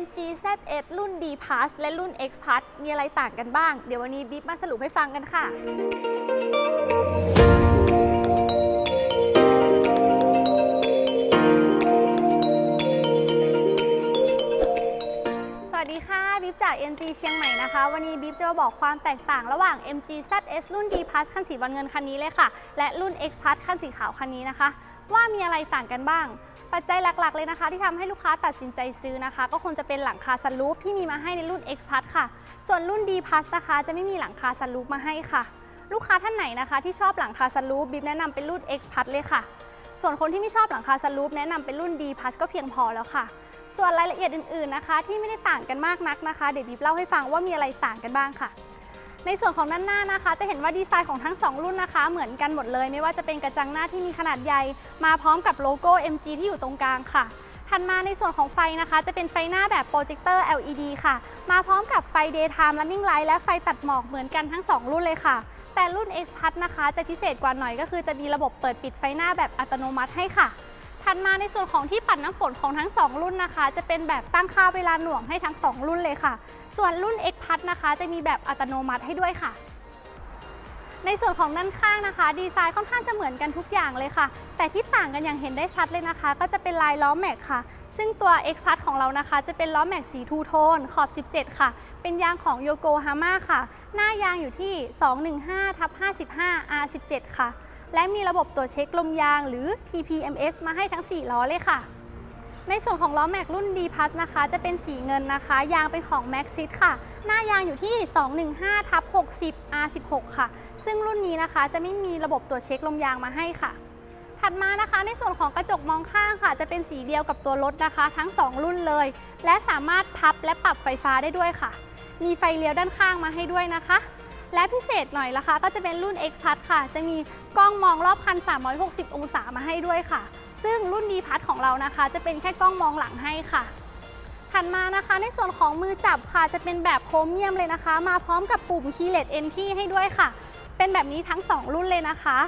MG ZS รุ่น D Plus และรุ่น X Plus มีอะไรต่างกันบ้าง เดี๋ยววันนี้บิ๊บมาสรุปให้ฟังกันค่ะสวัสดีค่ะบิ๊บจาก MG เชียงใหม่นะคะ วันนี้บิ๊บจะมาบอกความแตกต่างระหว่าง MG ZS รุ่น D Plus คันสีบอลเงินคันนี้เลยค่ะ และรุ่น X Plus คันสีขาวคันนี้นะคะ ว่ามีอะไรต่างกันบ้าง ปัจจัยหลักๆ เลยนะคะ ที่ทำให้ลูกค้าตัดสินใจซื้อนะคะ ก็คงจะเป็นหลังคาซันรูฟที่มีมาให้ในรุ่น X Plus ค่ะ ส่วนรุ่น D Plus นะคะ จะไม่มีหลังคาซันรูฟมาให้ค่ะ ลูกค้าท่านไหนนะคะ ที่ชอบหลังคาซันรูฟบิ๊บแนะนำเป็นรุ่น X Plus เลยค่ะ ส่วนคนที่ไม่ชอบหลังคาซันรูฟแนะนำเป็นรุ่น D Plus ก็เพียงพอแล้วค่ะ ส่วนรายละเอียดอื่น ๆนะคะ ที่ไม่ได้ต่างกันมากนักนะคะเดี๋ยวบิ๊บเล่าให้ฟังว่ามีอะไรต่างกันบ้างค่ะ ในส่วนของด้านหน้านะคะ จะเห็นว่าดีไซน์ของทั้ง 2 รุ่นนะคะ เหมือนกันหมดเลย ไม่ว่าจะเป็นกระจังหน้าที่มีขนาดใหญ่ มาพร้อมกับโลโก้ MG ที่อยู่ตรงกลางค่ะถัดมาในส่วนของไฟนะคะ จะเป็นไฟหน้าแบบโปรเจคเตอร์ LED ค่ะ มาพร้อมกับไฟ Daytime Running Light และไฟตัดหมอกเหมือนกันทั้ง 2 รุ่นเลยค่ะ แต่รุ่น X Plus นะคะ จะพิเศษกว่าหน่อยก็คือจะมีระบบเปิดปิดไฟหน้าแบบอัตโนมัติให้ค่ะ ถัดมาในส่วนของที่ปัดน้ำฝนของทั้ง 2 รุ่นนะคะ จะเป็นแบบตั้งค่าเวลาหน่วงให้ทั้ง 2 รุ่นเลยค่ะ ส่วนรุ่น X Plus นะคะ จะมีแบบอัตโนมัติให้ด้วยค่ะ ในส่วนของด้านข้างนะคะ ดีไซน์ค่อนข้างจะเหมือนกันทุกอย่างเลยค่ะ แต่ที่ต่างกันอย่างเห็นได้ชัดเลยนะคะ ก็จะเป็นลายล้อแม็กค่ะ ซึ่งตัว X Plus ของเรานะคะ จะเป็นล้อแม็กสีทูโทนขอบ 17 ค่ะ เป็นยางของโยโกฮาม่าค่ะ หน้ายางอยู่ที่ 215ทับ55 R17 ค่ะ และมีระบบตรวจเช็คลมยางหรือ TPMS มาให้ทั้ง 4 ล้อเลยค่ะ ในส่วนของล้อแม็กรุ่น D Plus นะคะ จะเป็นสีเงินนะคะ ยางเป็นของ Maxxis ค่ะ หน้ายางอยู่ที่ 215ทับ60 R16 ค่ะ ซึ่งรุ่นนี้นะคะจะไม่มีระบบตรวจเช็คลมยางมาให้ค่ะถัดมานะคะในส่วนของกระจกมองข้างค่ะ จะเป็นสีเดียวกับตัวรถนะคะ ทั้ง 2 รุ่นเลย และสามารถพับและปรับไฟฟ้าได้ด้วยค่ะ มีไฟเลี้ยวด้านข้างมาให้ด้วยนะคะ และพิเศษหน่อยนะคะก็จะเป็นรุ่น X Plus ค่ะ จะมีกล้องมองรอบคัน 360 องศามาให้ด้วยค่ะ ซึ่งรุ่น D Plus ของเรานะคะ จะเป็นแค่กล้องมองหลังให้ค่ะถัดมานะคะในส่วนของมือจับค่ะ จะเป็นแบบโครเมียมเลยนะคะ มาพร้อมกับปุ่ม Keyless Entry ให้ด้วยค่ะ เป็นแบบนี้ทั้ง 2 รุ่นเลยนะคะ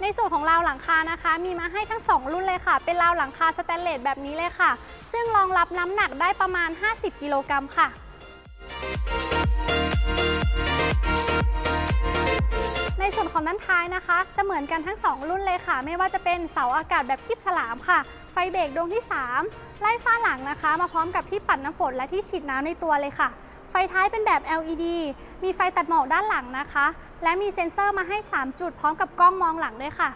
ในส่วนของราวหลังคานะคะ มีมาให้ทั้ง 2 รุ่นเลยค่ะ เป็นราวหลังคาสแตนเลสแบบนี้เลยค่ะ ซึ่งรองรับน้ำหนักได้ประมาณ 50 กิโลกรัมค่ะ ของด้านท้ายนะคะ จะเหมือนกันทั้ง 2 รุ่นเลยค่ะ ไม่ว่าจะเป็นเสาอากาศแบบคลิปฉลามค่ะ ไฟเบรกดวงที่ 3 ไล่ฟ้าหลังนะคะ มาพร้อมกับที่ปัดน้ำฝนและที่ฉีดน้ำในตัวเลยค่ะ ไฟท้ายเป็นแบบ LED มีไฟตัดหมอกด้านหลังนะคะ และมีเซ็นเซอร์มาให้ 3 จุดพร้อมกับกล้องมองหลังด้วยค่ะ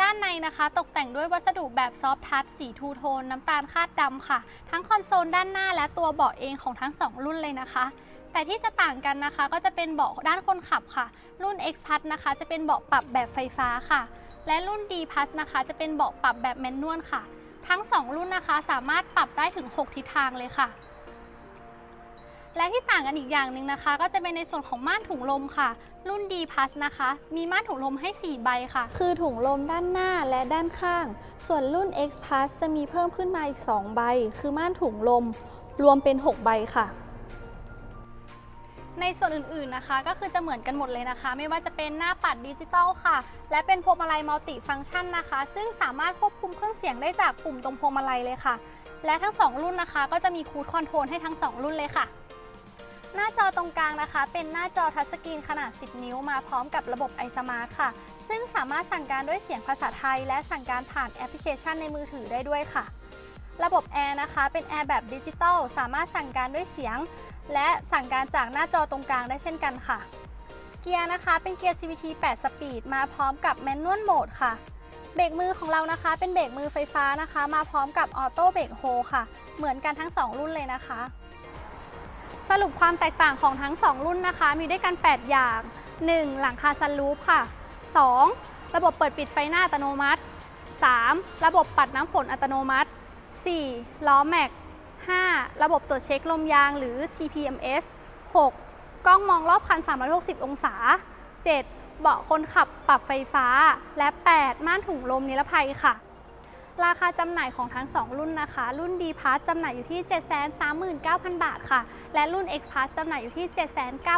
ด้านในนะคะตกแต่งด้วยวัสดุแบบซอฟทัชสีทูโทนน้ำตาลคาดดำค่ะ ทั้งคอนโซลด้านหน้าและตัวเบาะเองของทั้ง 2 รุ่นเลยนะคะ แต่ที่จะต่างกันนะคะก็จะเป็นเบาะด้านคนขับค่ะ รุ่น X Plus นะคะ จะเป็นเบาะปรับแบบไฟฟ้าค่ะ และรุ่น D Plus นะคะ จะเป็นเบาะปรับแบบแมนนวลค่ะ ทั้ง 2 รุ่นนะคะ สามารถปรับได้ถึง 6 ทิศทางเลยค่ะ และที่ต่างกันอีกอย่างหนึ่งนะคะ ก็จะเป็นในส่วนของม่านถุงลมค่ะ รุ่น D Plus นะคะ มีม่านถุงลมให้ 4 ใบค่ะ คือถุงลมด้านหน้าและด้านข้าง ส่วนรุ่น X Plus จะมีเพิ่มขึ้นมาอีก 2 ใบ คือม่านถุงลม รวมเป็น 6 ใบค่ะ ในส่วนอื่นๆนะคะ ก็คือจะเหมือนกันหมดเลยนะคะ ไม่ว่าจะเป็นหน้าปัดดิจิตอลค่ะ และเป็นพวงมาลัยมัลติฟังก์ชันนะคะ ซึ่งสามารถควบคุมเครื่องเสียงได้จากปุ่มตรงพวงมาลัยเลยค่ะ และทั้ง 2 รุ่นนะคะ ก็จะมีคูดคอนโทรลให้ทั้ง 2 รุ่นเลยค่ะ หน้าจอตรงกลางนะคะ เป็นหน้าจอทัชสกรีนขนาด 10 นิ้วมาพร้อมกับระบบ iSmart ค่ะ ซึ่งสามารถสั่งการด้วยเสียงภาษาไทย และสั่งการผ่านแอปพลิเคชันในมือถือได้ด้วยค่ะ ระบบแอร์นะคะ เป็นแอร์แบบดิจิตอลสามารถสั่งการด้วยเสียง และสั่งการจากหน้าจอตรงกลางได้เช่นกันค่ะ เกียร์นะคะเป็นเกียร์ CVT 8 สปีด มาพร้อมกับแมนนวลโหมดค่ะเบรกมือของเรานะคะ เป็นเบรกมือไฟฟ้านะคะ มาพร้อมกับออโต้เบรกโฮค่ะ เหมือนกันทั้ง 2 รุ่นเลยนะคะ สรุปความแตกต่างของทั้ง 2 รุ่นนะคะ มีด้วยกัน 8 อย่าง 1. หลังคาซันรูฟค่ะ 2. ระบบเปิดปิดไฟหน้าอัตโนมัติ 3. ระบบปัดน้ำฝนอัตโนมัติ 4. ล้อแม็ก 5. ระบบตรวจเช็คลมยางหรือ TPMS 6. กล้องมองรอบคัน 360 องศา 7. เบาะคนขับปรับไฟฟ้า และ 8. ม่านถุงลมนิรภัยค่ะ ราคาจำหน่ายของทั้ง 2 รุ่นนะคะ รุ่น D p a s s จำหน่ายอยู่ที่ 739,000 บาทค่ะ และรุ่น X p a s s จำหน่ายอยู่ที่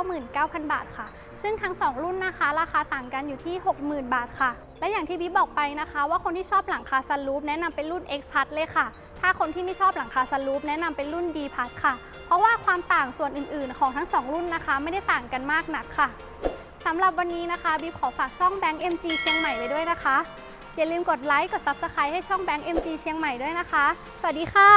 799,000 บาทค่ะ ซึ่งทั้ง 2 รุ่นนะคะ ราคาต่างกันอยู่ที่ 60,000 บาทค่ะ และอย่างที่บิ๊กบอกไปนะคะ ว่าคนที่ชอบหลังคาซันรูฟแนะนำเป็นรุ่น X p a s s เลยค่ะ ถ้าคนที่ไม่ชอบหลังคาซันรูฟแนะนำเป็นรุ่น D p a s s ค่ะ เพราะว่าความต่างส่วนอื่น ๆ ของทั้ง 2 รุ่นนะคะ ไม่ได้ต่างกันมากนักค่ะสำหรับวันนี้นะคะบิ๊ขอฝากช่องแบงก์ MG เชียงใหม่ไว้ด้วยนะคะ อย่าลืมกดไลค์ กด Subscribe ให้ช่องแบงก์ MG เชียงใหม่ด้วยนะคะ สวัสดีค่ะ